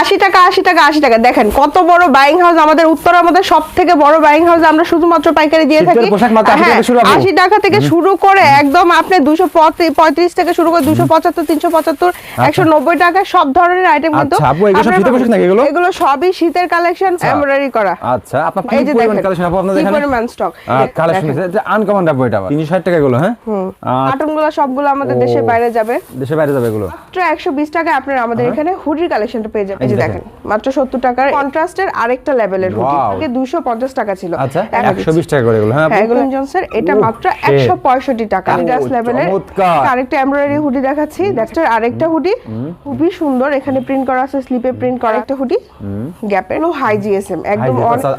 আশি টাকা আশি টাকা আশি টাকা। দেখেন কত বড় বাইং হাউস আমাদের উত্তর আমাদের সব থেকে বড় বাইং হাউস আমরা শুধুমাত্র পাইকারি দিয়ে থাকি। পোশাক মাত্র 80 হ্যাঁ। আশি টাকা থেকে শুরু করে একদম আপনি দুশো পঁয়ত্রিশ থেকে শুরু করে দুশো পঁচাত্তর তিনশো পঁচাত্তর একশো নব্বই টাকা সব ধরনের আইটেম কিন্তু আচ্ছা, এগুলো সবই শীতের কালেকশন এমব্রয়ডারি করা। আচ্ছা আপনার এই যে পরিমাণ দেখেন কালেকশন আপু আপনাদের এখানে? পরিমাণ স্টক কালেকশন আনকমন এটা 360 টাকা এগুলো হ্যাঁ? কার্টুনগুলো সবগুলো আমাদের। দেশের বাইরে যাবে। দেশের বাইরে যাবে এগুলো। মাত্র একশো বিশ টাকা আপনারা আমাদের এখানে হুডির কালেকশনটা পেয়ে যাবেন। এই যে দেখেন মাত্র সত্তর টাকার কন্ট্রাস্টের আরেকটা লেভেলের হুডি Wow. আগে দুশো পঞ্চাশ টাকা ছিল। আচ্ছা 120 টাকা করে এগুলো হ্যাঁ হ্যাঁ এগুলো জনসের এটা মাত্র একশো পঁয়ষট্টি টাকা। ও, লেভেলের আরেকটা এমব্রয়ডারি হুডি দেখাচ্ছি। দেখছেন আরেকটা হুডি খুবই সুন্দর এখানে প্রিন্ট করা আছে স্লিপে প্রিন্ট করা একটা হুডি গ্যাপের লো হাই জিএসএম একদম GSM, আচ্ছা,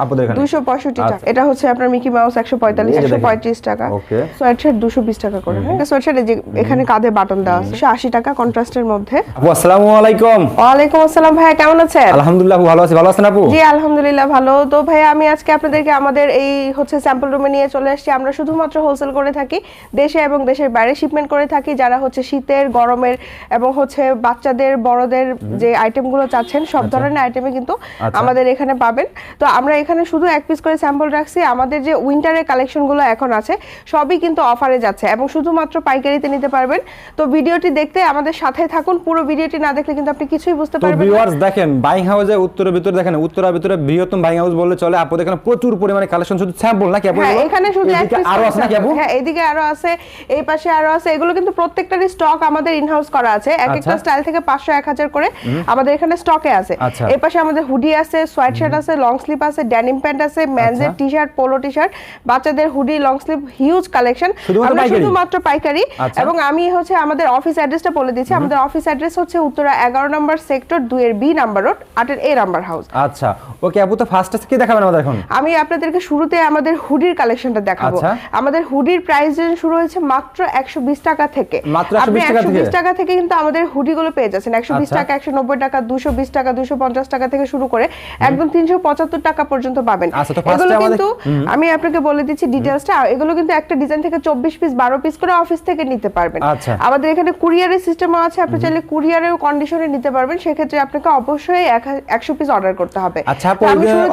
টাকা। আচ্ছা। এটা হচ্ছে আপনার মিকি মাউস একশো পঁয়তাল্লিশ এই যে একশো দেখেন। পঁয়ত্রিশ টাকা। Okay. সোয়েটশার্ট দুশো বিশ টাকা করে হ্যাঁ সোয়েটশার্ট যে এখানে কাঁধে বাটন দেওয়া আছে একশো আশি টাকা কন্ট্রাস্টের মধ্যে। আসসালামু আলাইকুম। ওয়ালাইকুম আসসালাম ভাইয়া কেমন আছেন? আলহামদুলিল্লাহ ভালো আছি। ভালো আছেন আপু? জি আলহামদুলিল্লাহ ভালো। তো ভাইয়া আমি আজকে আপনাদেরকে আমাদের এই হচ্ছে স্যাম্পল রুমে নিয়ে চলে আসছি। আমরা শুধুমাত্র হোলসেল করে থাকি দেশে এবং দেশের বাইরে শিপমেন্ট করে থাকি। যারা হচ্ছে শীতের গরমের এবং হচ্ছে বাচ্চাদের বড়দের যে আইটেমগুলো চাচ্ছেন সব ধরনের আইটেমে কিন্তু আচ্ছা। আমাদের এখানে পাবেন। তো আমরা এখানে শুধু এক পিস করে স্যাম্পল রাখছি। আমাদের যে উইন্টারের কালেকশনগুলো এখন আছে সবই কিন্তু অফারে যাচ্ছে এবং শুধুমাত্র পাইকারিতে নিতে পারবেন। তো ভিডিওটি দেখতে আমাদের সাথে থাকুন। পুরো ভিডিওটি না দেখলে কিন্তু আপনি কিছুই বুঝতে পারবেন না। দেখেন বাইং হাউসে উত্তরের ভিতরে দেখেন উত্তরের ভিতরে বৃহত্তম বাইং হাউস বললে চলে। আপু দেখেন প্রচুর পরিমাণে কালেকশন শুধু স্যাম্পল নাকি আপু হ্যাঁ এখানে শুধু আরও আছে নাকি আপু? হ্যাঁ এদিকে আরও আছে এই পাশে আরও আছে। এগুলো কিন্তু প্রত্যেকটারই স্টক আমাদের ইনহাউস করা আছে। এক একটা আচ্ছা। স্টাইল থেকে পাঁচশো এক হাজার করে আমাদের এখানে স্টকে আছে। আচ্ছা। এই পাশে আমাদের হুডি আছে সোয়েট শার্ট আছে লং স্লিপ আছে ড্যানিম প্যান্ট আছে মেনজের আচ্ছা। T shirt polo T shirt বাচ্চাদের hoodie long sleeve huge collection শুধুমাত্র আমরা পাইকারি? শুধুমাত্র পাইকারি। আচ্ছা। এবং আমি হচ্ছে আমাদের অফিস অ্যাড্রেসটা বলে দিচ্ছি। আমাদের অফিস অ্যাড্রেস হচ্ছে উত্তরা এগারো নম্বর সেক্টর দুই এর বি নাম্বার রোড আটের এ নাম্বার হাউস আচ্ছা। ওকে আপু তো ফার্স্ট কি দেখাবেন আমাদের এখন? আমি আপনাদেরকে শুরুতে আমাদের হুডির কালেকশনটা দেখাবো। আচ্ছা। আমাদের হুডির প্রাইস শুরু হয়েছে মাত্র একশো বিশ টাকা থেকে। মাত্র 120 টাকা থেকে? কিন্তু আমাদের পেয়ে যাচ্ছেন। একশো বিশ আচ্ছা। টাকা একশো নব্বই টাকা দুশো বিশ টাকা দুশো পঞ্চাশ টাকা থেকে শুরু করে একদম তিনশো পঁচাত্তর টাকা পর্যন্ত পাবেন। আচ্ছা, এগুলো কিন্তু আমি আপনাকে বলে দিচ্ছি ডিটেলসটা এগুলো কিন্তু একটা ডিজাইন থেকে চব্বিশ পিস বারো পিস করে অফিস থেকে নিতে পারবেন। আমাদের এখানে কুরিয়ারের সিস্টেমও আছে। আপনি চাইলে কুরিয়ারের কন্ডিশনে নিতে পারবেন। সেক্ষেত্রে আপনাকে অবশ্যই একশো পিস অর্ডার করতে হবে। আচ্ছা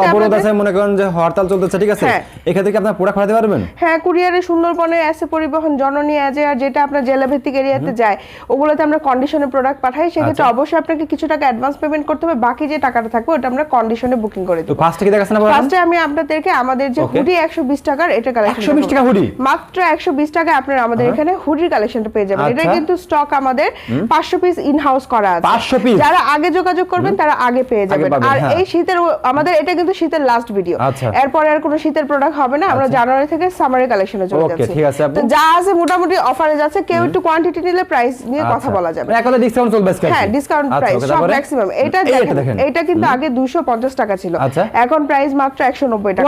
অবরোধ আছে মনে করেন যে হরতাল চলতেছে ঠিক আছে? হ্যাঁ। এক্ষেত্রে কি আপনার পাঠাতে পারবেন? হ্যাঁ কুরিয়ারে সুন্দরবনে এসে পরিবহন জননী এজে আর যেটা আপনার জেলা ভিত্তিক এরিয়াতে যায় ওগুলোতে আমরা কন্ডিশনে প্রোডাক্ট পাঠাই। সেক্ষেত্রে আচ্ছা। অবশ্যই আপনাকে কিছু টাকা অ্যাডভান্স পেমেন্ট করতে হবে। বাকি যে টাকাটা থাকবে ওটা আমরা কন্ডিশনে বুকিং করে দেবো। ফার্স্ট কি দেখাচ্ছেন আপু এখন? ফার্স্টে আমি আপনাদেরকে আমাদের যে হুডি একশো বিশ টাকার এটা কালেকশন 120 টাকা hoodie? মাত্র একশো বিশ টাকা আপনারা আমাদের এখানে হুডির কালেকশনটা পেয়ে যাবেন। এটা আচ্ছা। কিন্তু স্টক আমাদের পাঁচশো পিস ইন হাউস করা আছে। 500 piece? যারা আগে যোগাযোগ করবেন তারা আগে পেয়ে যাবেন। আর হ্যাঁ। এই শীতের আমাদের এটা কিন্তু শীতের লাস্ট ভিডিও আচ্ছা। এরপরে আর কোনো শীতের প্রোডাক্ট হবে না আমরা জানুয়ারি থেকে সামারের কালেকশনে চলে যাচ্ছি। ঠিক আছে যা আছে মোটামুটি অফারে যাচ্ছে কেউ একটু কোয়ান্টিটি নিলে প্রাইস নিয়ে কথা আচ্ছা। বলা যাবে। মানে এক কথা ডিসকাউন্ট চলবে হ্যাঁ ডিসকাউন্ট আচ্ছা, প্রাইস সব ম্যাক্সিমাম এটা দেখেন এটা কিন্তু আগে 250 টাকা ছিল। আচ্ছা। এখন প্রাইস মাত্র 190 টাকা।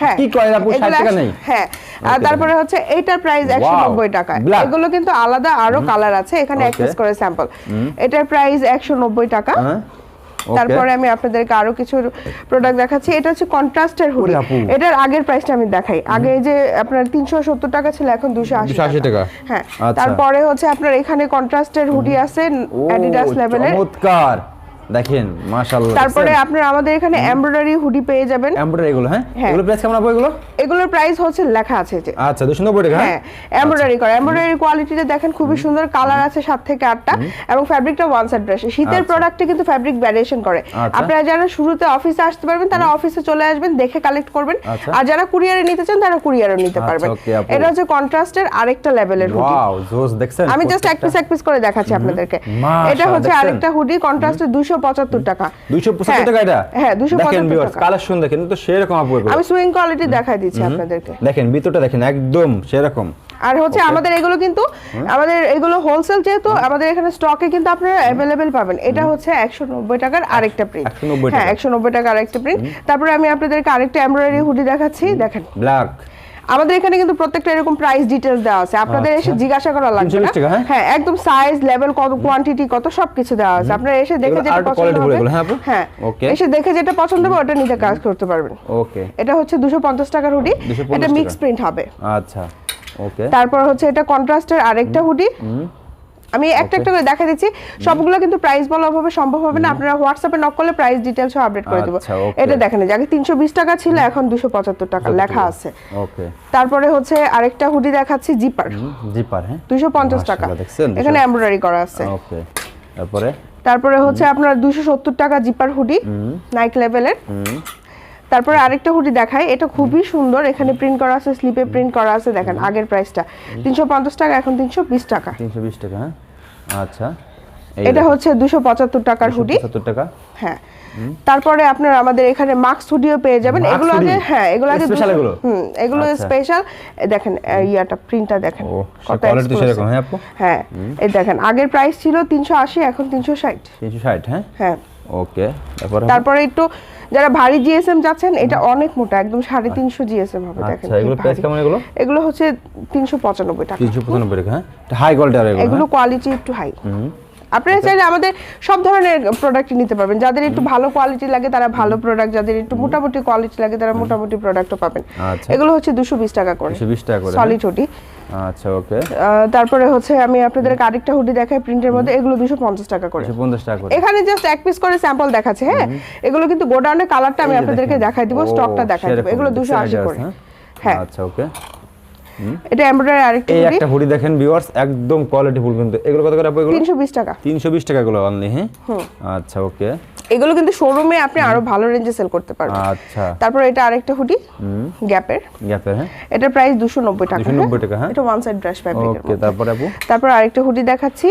হ্যাঁ। কি কয় আপু, 60 টাকা নেই? হ্যাঁ। আর তারপরে? হচ্ছে এইটার প্রাইস 190 টাকা. এগুলো কিন্তু আলাদা আরও কালার আছে এখানে এক পিস করে স্যাম্পল এটার প্রাইস 190 টাকা। হ্যাঁ. তারপরে আমি আপনাদেরকে আরও কিছু প্রোডাক্ট দেখাচ্ছি। এটা হচ্ছে কন্ট্রাস্টের হুডি এটার আগের প্রাইসটা আমি দেখাই। আগে যে আপনার 370 টাকা ছিল এখন 280 280 টাকা। হ্যাঁ আচ্ছা। তারপরে হচ্ছে আপনার এখানে কন্ট্রাস্টের হুডি আছে অ্যাডিডাস লেভেলের চমৎকার। দেখেন মাশাআল্লাহ। তারপরে আপনার আমাদের এখানে এমব্রয়ডারি হুডি পেয়ে যাবেন। এমব্রয়ডারি এগুলো হ্যাঁ? হ্যাঁ। এগুলো প্রাইস কেমন আপু এগুলো? এগুলোর প্রাইস হচ্ছে লেখা আছে যে। আচ্ছা 290 টাকা হ্যাঁ? এমব্রয়ডারি করা। এমব্রয়ডারি কোয়ালিটিটা দেখেন খুবই সুন্দর। কালার আছে সাত থেকে আটটা এবং ফ্যাব্রিকটা ওয়ান সাইড ব্রাশ শীতের আচ্ছা। প্রোডাক্টে কিন্তু ফ্যাব্রিক ভ্যারিয়েশন করে। আচ্ছা। আপনারা যারা শুরুতে অফিসে আসতে পারবেন তারা অফিসে চলে আসবেন দেখে কালেক্ট করবেন। আচ্ছা। আর যারা কুরিয়ারে নিতে চান তারা কুরিয়ারও নিতে আচ্ছা, পারবেন। এটা হচ্ছে কন্ট্রাস্টের আরেকটা লেভেলের হুডি। ওয়াও জোস দেখছেন? আমি জাস্ট এক পিস এক পিস করে দেখাচ্ছি আপনাদেরকে। এটা হচ্ছে আরেকটা হুডি কন্ট্রাস্টের 275 টাকা। 275 হ্যাঁ, টাকা এটা? হ্যাঁ 275 দেখেন কালেকশন দেখেন তো সেরকম আমি সুইং কোয়ালিটি দেখাই দিচ্ছি আপনাদেরকে। দেখেন ভিতরটা দেখেন একদম সেরকম। আর হচ্ছে আমাদের এগুলো কিন্তু আমাদের এগুলো হোলসেল যেহেতু আমাদের এখানে স্টকে কিন্তু আপনারা অ্যাভেলেবেল পাবেন। এটা হচ্ছে একশো নব্বই টাকার আরেকটা প্রিন্ট 190 হ্যাঁ টাকা। একশো নব্বই টাকার আরেকটা প্রিন্ট তারপরে আমি আপনাদেরকে আরেকটা এমব্রয়ডারি হুডি দেখাচ্ছি। দেখেন। ব্ল্যাক আমাদের এখানে কিন্তু প্রত্যেকটা এরকম প্রাইস ডিটেলস দেওয়া আছে। আপনাদের এসে আচ্ছা। জিজ্ঞাসা করা লাগবে না। হ্যাঁ? হ্যাঁ একদম সাইজ লেভেল কত কোয়ান্টিটি কত সবকিছু দেওয়া আছে। আপনারা এসে দেখে যেটা পছন্দ হবে হ্যাঁ? হ্যাঁ. এসে দেখে যেটা পছন্দ হবে ওটা নিতে কাজ করতে পারবেন। ওকে। এটা হচ্ছে দুশো পঞ্চাশ টাকার হুডি এটা। মিক্স প্রিন্ট হবে। আচ্ছা ওকে। তারপর হচ্ছে এটা কন্ট্রাস্টের আরেকটা হুডি আমি একটা একটা করে দেখা দিচ্ছি। সবগুলো কিন্তু প্রাইস বলা ভাবে সম্ভব হবে না। আপনারা হোয়াটসঅ্যাপে নক করলে প্রাইস ডিটেলস আপডেট করে দেবো। আচ্ছা, এটা দেখেন আগে তিনশো বিশ টাকা ছিল এখন দুশো পঁচাত্তর টাকা লেখা আছে। ওকে তারপরে হচ্ছে আরেকটা হুডি দেখাচ্ছি জিপার জিপার হ্যাঁ। দুশো পঞ্চাশ টাকা। মাশাআল্লাহ, এখানে এমব্রয়ডারি করা আছে। ওকে তারপরে? তারপরে হচ্ছে আপনার দুশো সত্তর টাকা জিপার হুডি নাইক লেভেলের তারপরে আরেকটা হুডি দেখাই এটা খুবই সুন্দর এখানে প্রিন্ট করা আছে স্লিপে প্রিন্ট করা আছে দেখেন আগের প্রাইসটা তিনশো পঞ্চাশ টাকা এখন তিনশো বিশ টাকা। তিনশো বিশ টাকা হ্যাঁ? আচ্ছা। এটা হচ্ছে দুশো পঁচাত্তর টাকার হুডি। টাকা? হ্যাঁ। তারপরে আপনার আমাদের এখানে মাক্স হুডিও পেয়ে যাবেন। এগুলো আগে হ্যাঁ এগুলো আগে 200 এগুলো? হুম এগুলো আচ্ছা। স্পেশাল দেখেন এই ইয়াটা প্রিন্টটা দেখেন। কত কোয়ালিটি সেরকম হ্যাঁ আপু? হ্যাঁ এই দেখেন আগের প্রাইস ছিল তিনশো আশি এখন তিনশো ষাট। তিনশো ষাট হ্যাঁ? হ্যাঁ। ওকে তারপরে তারপরে একটু যারা ভারী জিএসএম যাচ্ছেন এটা অনেক মোটা একদম সাড়ে তিনশো জিএসএম হবে দেখেন আচ্ছা এগুলো প্রাইস কেমন এগুলো? এগুলো হচ্ছে তিনশো পঁচানব্বই টাকা। তিনশো পঁচানব্বই টাকা হ্যাঁ? হাই কোয়ালিটি আর এগুলো এগুলো হ্যাঁ? কোয়ালিটি একটু হাই আপনারা চাইলে আমাদের সব ধরনের প্রোডাক্ট নিতে পারবেন। যাদের একটু ভালো কোয়ালিটি লাগে তারা ভালো প্রোডাক্ট যাদের একটু মোটামুটি কোয়ালিটি লাগে তারা মোটামুটি প্রোডাক্টও পাবেন। আচ্ছা। এগুলো হচ্ছে দুশো বিশ টাকা করে। দুশো বিশ টাকা করে সলিড হুডি হ্যাঁ? আচ্ছা ওকে। তারপরে হচ্ছে আমি আপনাদেরকে আরেকটা হুডি দেখাই প্রিন্টের মধ্যে এগুলো দুশো পঞ্চাশ টাকা করে। দুশো পঞ্চাশ টাকা করে। এখানে জাস্ট এক পিস করে স্যাম্পল দেখাচ্ছে হ্যাঁ? এগুলো কিন্তু গোডাউনের কালারটা আমি আপনাদেরকে দেখাই দিব স্টকটা দেখাই দিব। এগুলো দুশো দেখছেন আশি idea করে। আছে, হ্যাঁ। আচ্ছা ওকে। এটা এমব্রয়ডারি আরেকটা এই একটা হুডি দেখেন ভিউয়ার্স একদম কোয়ালিটি ফুল কিন্তু। এগুলো কত করে আপু এগুলো? তিনশো বিশ টাকা। তিনশো বিশ টাকা গুলো অনলি হ্যাঁ? আচ্ছা ওকে। এগুলো কিন্তু শোরুমে আপনি আরও ভালো রেঞ্জে সেল করতে পারবেন। আচ্ছা। তারপর এটা আরেকটা হুডি গ্যাপের গ্যাপের হ্যাঁ। এটার প্রাইস দুশো নব্বই টাকা 290 টাকা, হ্যাঁ? এটা ওয়ান সাইড ব্রাশ ফ্যাব্রিকের ওকে তারপর আপু? তারপর আরেকটা হুডি দেখাচ্ছি।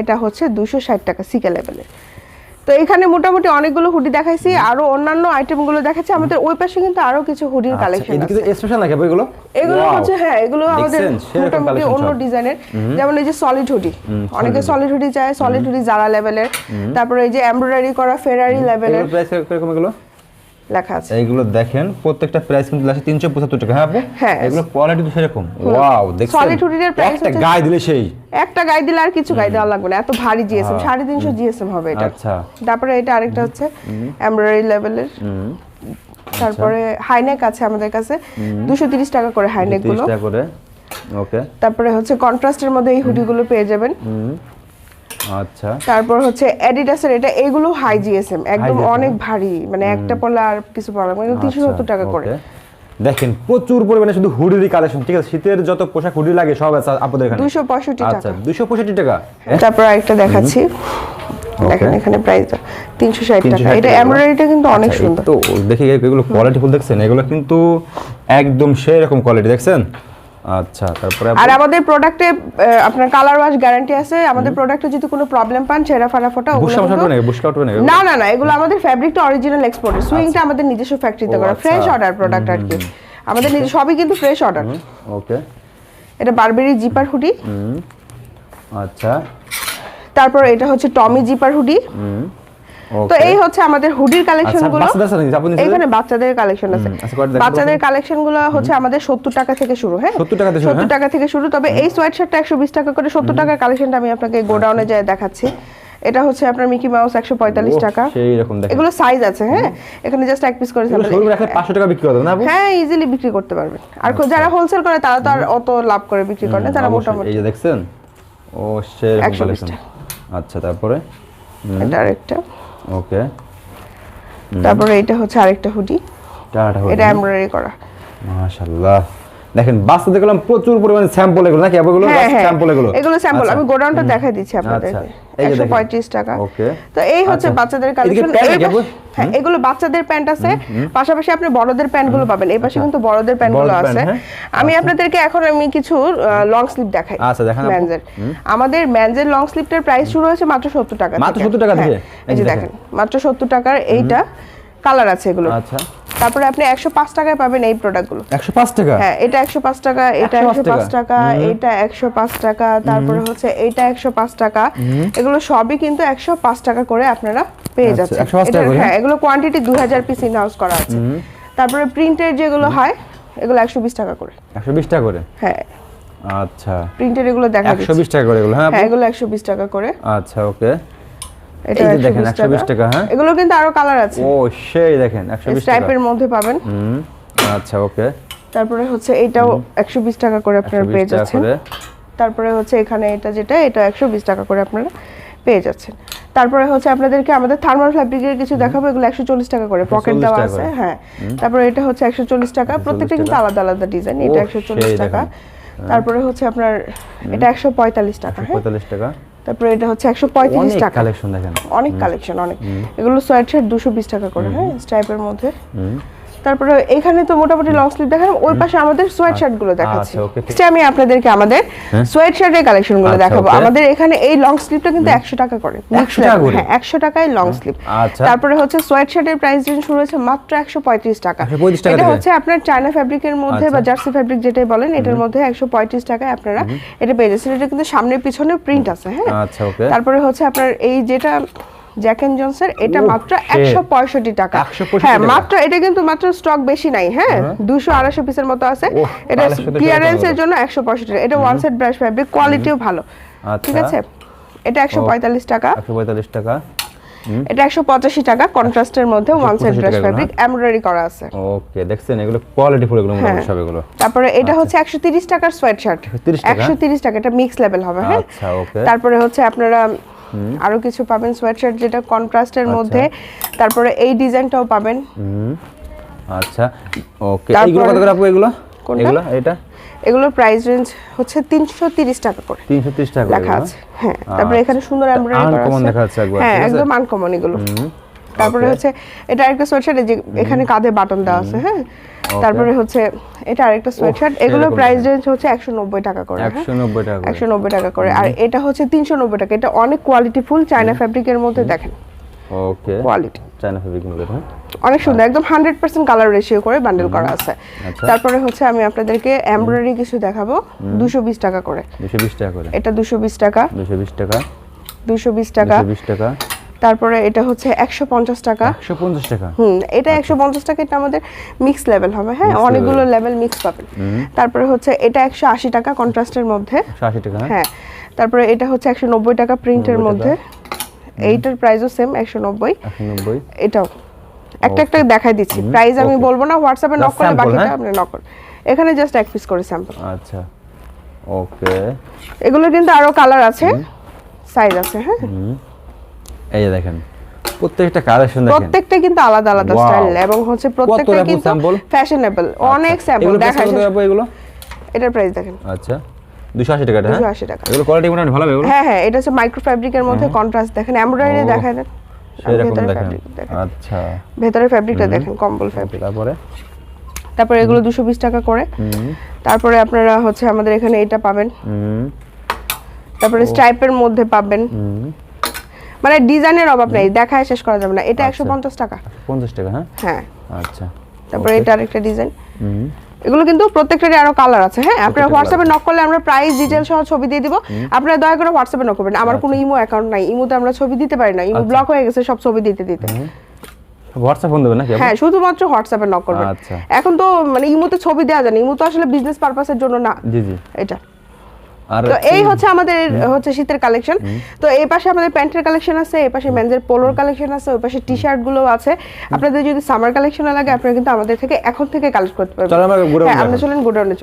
এটা হচ্ছে দুশো ষাট টাকা সিকা লেভেলের তো এখানে মোটামুটি অনেকগুলো হুডি দেখাইছি আরও অন্যান্য আইটেমগুলো দেখাচ্ছি। আমাদের ওই পাশে কিন্তু আরও কিছু হুডির আচ্ছা, কালেকশন আছে। তো স্পেশাল নাকি এগুলো এগুলো হচ্ছে হ্যাঁ এগুলো আমাদের মোটামুটি অন্য ডিজাইনের। যেমন এই যে সলিড হুডি অনেকে সলিড হুডি চায় সলিড হুডি জারা লেভেলের তারপরে এই যে এমব্রয়ডারি করা ফেরারি লেভেলের প্রাইস কীরকম এগুলো? লেখা আছে। এইগুলো দেখেন প্রত্যেকটা প্রাইস কিন্তু আছে তিনশো পঁচাত্তর টাকা। হ্যাঁ আপু? হ্যাঁ। এগুলো কোয়ালিটি তো সেরকম। ওয়াও দেখছেন? এর একটা গায়ে দিলে সেই। একটা গাই দিলে আর কিছু গাই দেওয়া লাগবে না। এত ভারী জিএসএম সাড়ে তিনশো জিএসএম হবে এটা। আচ্ছা। তারপরে এটা আরেকটা হচ্ছে এমব্রয়ডারি লেভেলের তারপরে হাইনেক আছে আমাদের কাছে। দুশো তিরিশ টাকা করে হাইনেকগুলো। টাকা করে। ওকে তারপরে হচ্ছে কন্ট্রাস্টের মধ্যে এই হুডি গুলো পেয়ে যাবেন। আচ্ছা। তারপর হচ্ছে অ্যাডিডাসের এটা এগুলো হাই জিএসএম একদম অনেক ভারী মানে একটা পড়লে আর কিছু পড়া লাগবে না তিনশো সত্তর টাকা করে। আচ্ছা, দেখেন প্রচুর পরিমাণে শুধু হুডির কালেকশন ঠিক আছে? শীতের যত পোশাক হুডি লাগে সব আছে আপনাদের এখানে। দুশো পঁয়ষট্টি আচ্ছা টাকা দুশো পঁয়ষট্টি টাকা। তারপর আরেকটা দেখাচ্ছি। দেখেন এখানে প্রাইস 360 টাকা। এটা। এমব্রয়ডারিটা কিন্তু অনেক আচ্ছা, সুন্দর। তো দেখি এগুলো কোয়ালিটি ফুল দেখছেন? এগুলো কিন্তু একদম সেই রকম কোয়ালিটি দেখছেন? আচ্ছা তারপরে আর আমাদের প্রোডাক্টে আপনার কালার ওয়াশ গ্যারান্টি আছে। আমাদের প্রোডাক্টে যদি কোনো প্রবলেম পান ছেঁড়া ফাড়া ফোটা না না না এগুলো আমাদের ফ্যাব্রিকটা অরিজিনাল এক্সপোর্টের সুইংটা আমাদের নিজস্ব ফ্যাক্টরিতে করা। ফ্রেশ অর্ডার প্রোডাক্ট আর কি। আমাদের নিজে সবই কিন্তু ফ্রেশ অর্ডার ওকে। এটা বারবেরি জিপার হুডি আচ্ছা। তারপর এটা হচ্ছে টমি জিপার হুডি তো এই হচ্ছে আমাদের হুডির কালেকশন আচ্ছা গুলো? এখানে বাচ্চাদের কালেকশন আছে। আচ্ছা, বাচ্চাদের কালেকশনগুলো হচ্ছে আমাদের সত্তর টাকা থেকে শুরু হ্যাঁ? 70 টাকা থেকে শুরু, সত্তর হ্যাঁ? টাকা থেকে শুরু। তবে এই সোয়েট শার্টটা একশো বিশ টাকা করে সত্তর টাকার কালেকশনটা আমি আপনাকে গোডাউনে যায় দেখাচ্ছি। এটা হচ্ছে আপনার মিকি মাউস একশো পঁয়তাল্লিশ ওহ, টাকা। সেই রকম দেখেন। এগুলো সাইজ আছে হ্যাঁ? এখানে জাস্ট এক পিস করে শোরুমে রাখলে পাঁচশো টাকা বিক্রি করতে না হ্যাঁ ইজিলি বিক্রি করতে পারবেন। আর আচ্ছা। যারা হোলসেল করে তারা তো আর অত লাভ করে বিক্রি করে না তারা। মোটামুটি। এই যে দেখছেন? ও সেই রকম কালেকশন আচ্ছা তারপরে? এটা আরেকটা। ওকে তারপরে এটা হচ্ছে আরেকটা হুডি। এটা এমব্রয়ডারি করা। মাশাআল্লাহ। দেখেন বাচ্চাদের গেলাম প্রচুর পরিমাণে স্যাম্পল এগুলো নাকি এগুলো? হ্যাঁ হ্যাঁ। স্যাম্পল এগুলো। এগুলো স্যাম্পল আচ্ছা। আমি গোডাউনটা দেখাই দিচ্ছি আপনাদের। আচ্ছা, টাকা। ওকে। তো এই হচ্ছে আচ্ছা। বাচ্চাদের কালেকশন হ্যাঁ এগুলো বাচ্চাদের প্যান্ট আছে। পাশাপাশি আপনি বড়দের প্যান্টগুলো পাবেন। এই পাশে কিন্তু বড়দের প্যান্টগুলো আছে। আমি আপনাদেরকে এখন আমি কিছু লং স্লিপ দেখাই। আচ্ছা, দেখান। ম্যানজের আমাদের ম্যানজের লং স্লিপটার প্রাইস শুরু হয়েছে মাত্র সত্তর টাকা মাত্র 70 টাকা হ্যাঁ, থেকে? এই যে দেখেন। মাত্র সত্তর টাকার এইটা। কালার আছে এগুলো। আচ্ছা। তারপরে আপনি একশো পাঁচ টাকায় পাবেন এই প্রোডাক্টগুলো একশো পাঁচ টাকা? হ্যাঁ এটা একশো পাঁচ টাকা এটা 105 টাকা। এটা একশো পাঁচ টাকা তারপরে হচ্ছে এটা একশো পাঁচ টাকা। এগুলো সবই কিন্তু একশো পাঁচ টাকা করে আপনারা পেয়ে আচ্ছা, যাচ্ছেন। 105 টাকা করে? হ্যাঁ? এগুলো কোয়ান্টিটি দুই হাজার পিস ইন হাউস করা আছে। তারপরে প্রিন্টের যেগুলো হয় এগুলো একশো বিশ টাকা করে। একশো বিশ টাকা করে? হ্যাঁ। আচ্ছা। প্রিন্টের এগুলো দেখা একশো দিচ্ছি বিশ টাকা করে এগুলো হ্যাঁ হ্যাঁ এগুলো একশো বিশ টাকা করে। আচ্ছা ওকে। এটা দেখেন, 120 টাকা, হ্যাঁ? এগুলো কিন্তু আরও কালার আছে। ও সেই দেখেন একশো বিশ টাকা। স্ট্রাইপের মধ্যে পাবেন। হুম আচ্ছা ওকে। তারপরে হচ্ছে একশো বিশ টাকা করে আপনারা পেয়ে যাচ্ছেন। তারপরে হচ্ছে এখানে এটা যেটা এটা একশো বিশ টাকা করে আপনারা পেয়ে যাচ্ছেন। তারপরে হচ্ছে আপনাদেরকে আমাদের থার্মাল ফ্যাব্রিকের কিছু দেখাবো এগুলো একশো চল্লিশ টাকা করে পকেট 140 দেওয়া আছে হ্যাঁ। তারপরে এটা হচ্ছে একশো চল্লিশ টাকা প্রত্যেকটা কিন্তু আলাদা আলাদা ডিজাইন এটা একশো চল্লিশ টাকা। তারপরে হচ্ছে আপনার এটা একশো পঁয়তাল্লিশ টাকা হ্যাঁ। পঁয়তাল্লিশ টাকা। তারপরে এটা হচ্ছে একশো পঁয়ত্রিশ অনেক টাকা। কালেকশন দেখেন। অনেক কালেকশন অনেক। এগুলো সোয়েট শার্ট দুশো বিশ টাকা করে হ্যাঁ স্ট্রাইপের মধ্যে। তারপরে এখানে তো মোটামুটি লং স্লিভ দেখালাম ওই পাশে আমাদের সোয়েট শার্টগুলো দেখাচ্ছি। আচ্ছা, ঠিক। Next আমি আপনাদেরকে আমাদের সোয়েট শার্টের কালেকশনগুলো আচ্ছা, দেখাবো। আমাদের এখানে এই লং স্লিভটা কিন্তু একশো টাকা করে Mix 100 টাকা করে? হ্যাঁ একশো টাকায় লং স্লিভ আচ্ছা। তারপরে হচ্ছে সোয়েট শার্টের প্রাইস রেঞ্জ শুরু হয়েছে মাত্র একশো পঁয়ত্রিশ টাকা। 135 টাকা এটা হচ্ছে আপনার চায়না ফ্যাব্রিকের মধ্যে বা আচ্ছা। জার্সি ফ্যাব্রিক যেটাই বলেন এটার মধ্যে একশো পঁয়ত্রিশ টাকায় আপনারা এটা পেয়ে যাচ্ছেন। এটা কিন্তু সামনে পিছনে প্রিন্ট আছে হ্যাঁ? আচ্ছা, তারপরে হচ্ছে আপনার এই যেটা জ্যাক এন্ড জনসের এটা মাত্র shit। একশো পঁয়ষট্টি টাকা। হ্যাঁ মাত্র এটা কিন্তু মাত্র স্টক বেশি নাই হ্যাঁ? পিসের মতো আছে। এটা ক্লিয়ারেন্সের জন্য টাকা। এটা ওয়ান সেট ব্রাশ ফ্যাব্রিক কোয়ালিটিও ভালো। ঠিক আচ্ছা। আছে? এটা একশো পঁয়তাল্লিশ টাকা। একশো পঁয়তাল্লিশ টাকা। এটা একশো পঁচাশি টাকা কন্ট্রাস্টের মধ্যে ওয়ান সেট 185 ব্রাশ টাকা ফ্যাব্রিক এমব্রয়ডারি করা আছে। ওকে দেখছেন? এগুলো কোয়ালিটি ফুল এগুলো হ্যাঁ। মোটামুটি সব এগুলো। তারপরে এটা হচ্ছে একশো তিরিশ টাকার সোয়েট শার্ট 130 টাকা? একশো তিরিশ টাকা এটা মিক্স লেভেল হবে হ্যাঁ? আচ্ছা. তারপরে হচ্ছে আপনারা আরও কিছু পাবেন সোয়েট শার্ট যেটা কন্ট্রাস্টের মধ্যে। তারপরে এই ডিজাইনটাও পাবেন। আচ্ছা ওকে এইগুলো কত করে আপু এগুলো? এগুলো এটা? এগুলোর প্রাইস রেঞ্জ হচ্ছে তিনশো তিরিশ টাকা করে। তিনশো তিরিশ টাকা করে লেখা আছে। হ্যাঁ তারপরে এখানে সুন্দর এমব্রয়ডারি করা uncommon আছে। দেখা যাচ্ছে একবার, হ্যাঁ একদম আনকমন এগুলো। তারপরে হচ্ছে এটা আরেকটা সোয়েটশার্ট যে এখানে কাঁধে বাটন দেওয়া আছে হ্যাঁ? তারপরে হচ্ছে এটা আরেকটা সোয়েটশার্ট এগুলোর সেরকম প্রাইস রেঞ্জ হচ্ছে একশো নব্বই টাকা করে হ্যাঁ? একশো নব্বই টাকা করে। একশো নব্বই টাকা করে। আর এটা হচ্ছে তিনশো নব্বই টাকা। এটা অনেক কোয়ালিটি ফুল চায়না ফ্যাব্রিকের মধ্যে দেখেন। ওকে। কোয়ালিটি চায়না ফেব্রিক মধ্যে হ্যাঁ? অনেক সুন্দর। একদম হান্ড্রেড পার্সেন্ট কালার রেশিও করে বান্ডেল করা আছে। আচ্ছা। তারপরে হচ্ছে আমি আপনাদেরকে এমব্রয়ডারি কিছু দেখাবো। দুশো বিশ টাকা করে। দুশো বিশ টাকা করে। এটা দুশো বিশ টাকা। দুশো বিশ টাকা। দুশো বিশ টাকা। দুশো বিশ টাকা। তারপরে এটা হচ্ছে একশো পঞ্চাশ টাকা। একশো পঞ্চাশ টাকা? হুম এটা একশো পঞ্চাশ টাকা এটা আমাদের মিক্স লেভেল হবে হ্যাঁ? অনেকগুলো লেভেল মিক্স পাবেন। তারপরে হচ্ছে এটা একশো আশি টাকা কন্ট্রাস্টের মধ্যে। আশি টাকা হ্যাঁ? হ্যাঁ। তারপরে এটা হচ্ছে একশো নব্বই টাকা প্রিন্টের মধ্যে। এইটার প্রাইসও সেম একশো নব্বই। এটাও। একটা একটা দেখাই দিচ্ছি। প্রাইস আমি বলব না হোয়াটসঅ্যাপে নক করলে sample, বাকিটা? আপনি নক করুন এখানে জাস্ট এক পিস করে স্যাম্পল আচ্ছা। ওকে এগুলোর কিন্তু আরও কালার আছে। সাইজ আছে হ্যাঁ? এই যে দেখেন প্রত্যেকটা কালেকশন দেখেন। প্রত্যেকটা কিন্তু আলাদা আলাদা স্টাইল এবং হচ্ছে প্রত্যেকটা কিন্তু ফ্যাশনেবল অনেক আচ্ছা। স্যাম্পল এগুলো দেখা এগুলো? এটার প্রাইস দেখেন। আচ্ছা দুশো আশি টাকা হ্যাঁ? 280 টাকা। এগুলো কোয়ালিটি মোটামুটি ভালো হবে হ্যাঁ হ্যাঁ এটা হচ্ছে মাইক্রো ফ্যাব্রিকের মধ্যে কন্ট্রাস্ট দেখেন এমব্রয়ডারি ও, দেখেন সেই ভেতরের দেখেন। আচ্ছা। ভেতরের ফ্যাব্রিকটা দেখেন কম্বল ফ্যাব্রিক তারপরে? তারপরে এগুলো দুশো বিশ টাকা করে। তারপরে আপনারা হচ্ছে আমাদের এখানে এটা পাবেন। হুম। তারপরে স্ট্রাইপের মধ্যে পাবেন। হুম। মানে ডিজাইনের অভাব নেই দেখায় শেষ করা যাবে না। এটা আচ্ছা। একশো পঞ্চাশ টাকা। পঞ্চাশ টাকা হ্যাঁ? হ্যাঁ। আচ্ছা। তারপরে এটা আরেকটা ডিজাইন। হুম। এগুলো কিন্তু প্রত্যেকটারই আরও কালার আছে হ্যাঁ? আপনারা হোয়াটসঅ্যাপে নক করলে আমরা প্রাইস ডিটেল সহ ছবি দিয়ে দিব। আপনারা দয়া করে হোয়াটসঅ্যাপে নক করবেন। আমার কোনো ইমো অ্যাকাউন্ট নাই। ইমোতে আমরা ছবি দিতে পারি না। ইমো আচ্ছা। ব্লক হয়ে গেছে সব ছবি দিতে দিতে। হোয়াটসঅ্যাপ ফোন দেবেন নাকি হ্যাঁ শুধুমাত্র হোয়াটসঅ্যাপে নক করবেন। আচ্ছা। এখন তো মানে ইমোতে ছবি দেওয়া যায় না। ইমো তো আসলে বিজনেস পারপাসের জন্য না। জি জি। এটা। তো এই হচ্ছে আমাদের হচ্ছে শীতের কালেকশন তো এই পাশে আমাদের প্যান্টের কালেকশন আছে এই পাশে মেনজের পোলোর কালেকশন আছে ওই পাশে টি শার্টগুলো আছে। আপনাদের যদি সামার কালেকশন লাগে আপনারা কিন্তু আমাদের থেকে এখন থেকে কালেক্ট করতে পারবেন। আমরা হ্যাঁ। চলেন গোডাউনে